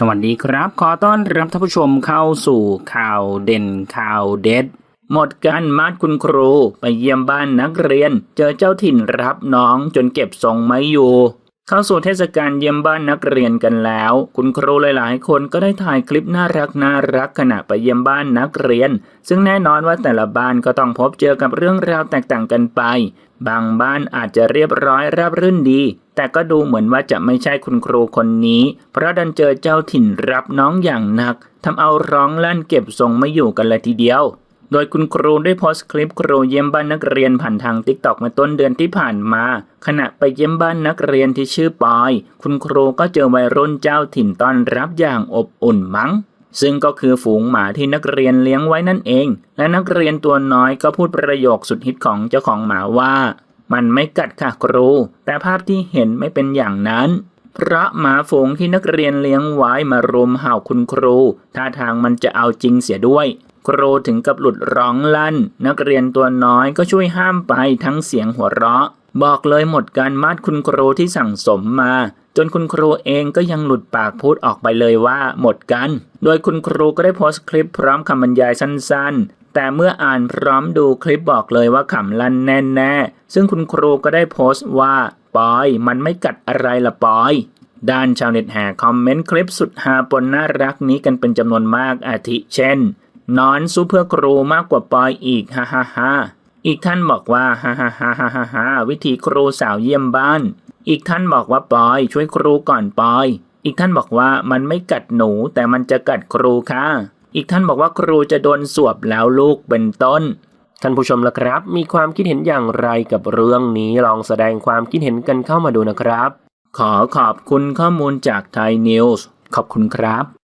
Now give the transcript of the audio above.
สวัสดีครับ ขอต้อนรับท่านผู้ชมเข้าสู่ข่าวเด่นข่าวเด็ด หมดกันมาดคุณครูไปเยี่ยมบ้านนักเรียน เจอเจ้าถิ่นรับน้องจนเก็บทรงไม่อยู่ เข้าสู่เทศกาลเยี่ยมบ้านนักเรียนกันแล้ว คุณครูหลาย ๆ คนก็ได้ถ่ายคลิปน่ารักน่ารักขณะไปเยี่ยมบ้านนักเรียน ซึ่งแน่นอนว่าแต่ละบ้านก็ต้องพบเจอกับเรื่องราวแตกต่างกันไป บางบ้านอาจจะเรียบร้อยราบรื่นดี แต่ก็ดูเหมือนว่าจะไม่ใช่คุณครูคนนี้ เพราะดันเจอเจ้าถิ่นรับน้องอย่างหนักทำเอาร้องลั่นเก็บทรงไม่อยู่กันเลยทีเดียว โดยคุณครูได้โพสต์คลิปครูเยี่ยมบ้านนักเรียนผ่านทางติ๊กตอกมาต้นเดือนที่ผ่านมา ขณะไปเยี่ยมบ้านนักเรียนที่ชื่อปอย คุณครูก็เจอวัยรุ่นเจ้าถิ่นต้อนรับอย่างอบอุ่นมั้ง ซึ่งก็คือฝูงหมาที่นักเรียนเลี้ยงไว้นั่นเอง และนักเรียนตัวน้อยก็พูดประโยคสุดฮิตของเจ้าของหมาว่า มันไม่กัดค่ะครู แต่ภาพที่เห็นไม่เป็นอย่างนั้นเพราะหมาฝูงที่นักเรียนเลี้ยงไว้มารุมเห่าคุณครูท่าทางมันจะเอาจริงเสียด้วย ครูถึงกับหลุดร้องลั่น นักเรียนตัวน้อยก็ช่วยห้ามไปทั้งเสียงหัวเราะ บอกเลยหมดการมาดคุณครูที่สั่งสมมา จนคุณครูเองก็ยังหลุดปากพูดออกไปเลยว่าหมดกัน โดยคุณครูก็ได้โพสต์คลิปพร้อมคำบรรยายสั้นๆ แต่เมื่ออ่านพร้อมดูคลิปบอกเลยว่าขำลั่นแน่ๆ ซึ่งคุณครูก็ได้โพสต์ว่าปอย มันไม่กัดอะไรละปอยด้านชาวเน็ตแห่คอมเมนต์คลิปสุดฮาปนน่ารักนี้กันเป็นจำนวนมากอาทิเช่น นอนสู้เพื่อครูมากกว่าปอยอีกฮ่าฮ่าฮ่าอีกท่านบอกว่าฮ่าฮ่าฮ่าฮ่าฮ่าฮ่าวิธีครูสาวเยี่ยมบ้าน อีกท่านบอกว่าปอยช่วยครูก่อนปอย อีกท่านบอกว่ามันไม่กัดหนูแต่มันจะกัดครูค่ะ อีกท่านบอกว่าครูจะโดนสวบแล้วลูกเป็นต้นท่านผู้ชมละครับ มีความคิดเห็นอย่างไรกับเรื่องนี้ลองแสดงความคิดเห็นกันเข้ามาดูนะครับ ขอขอบคุณข้อมูลจากไทยนิวส์ขอบคุณครับ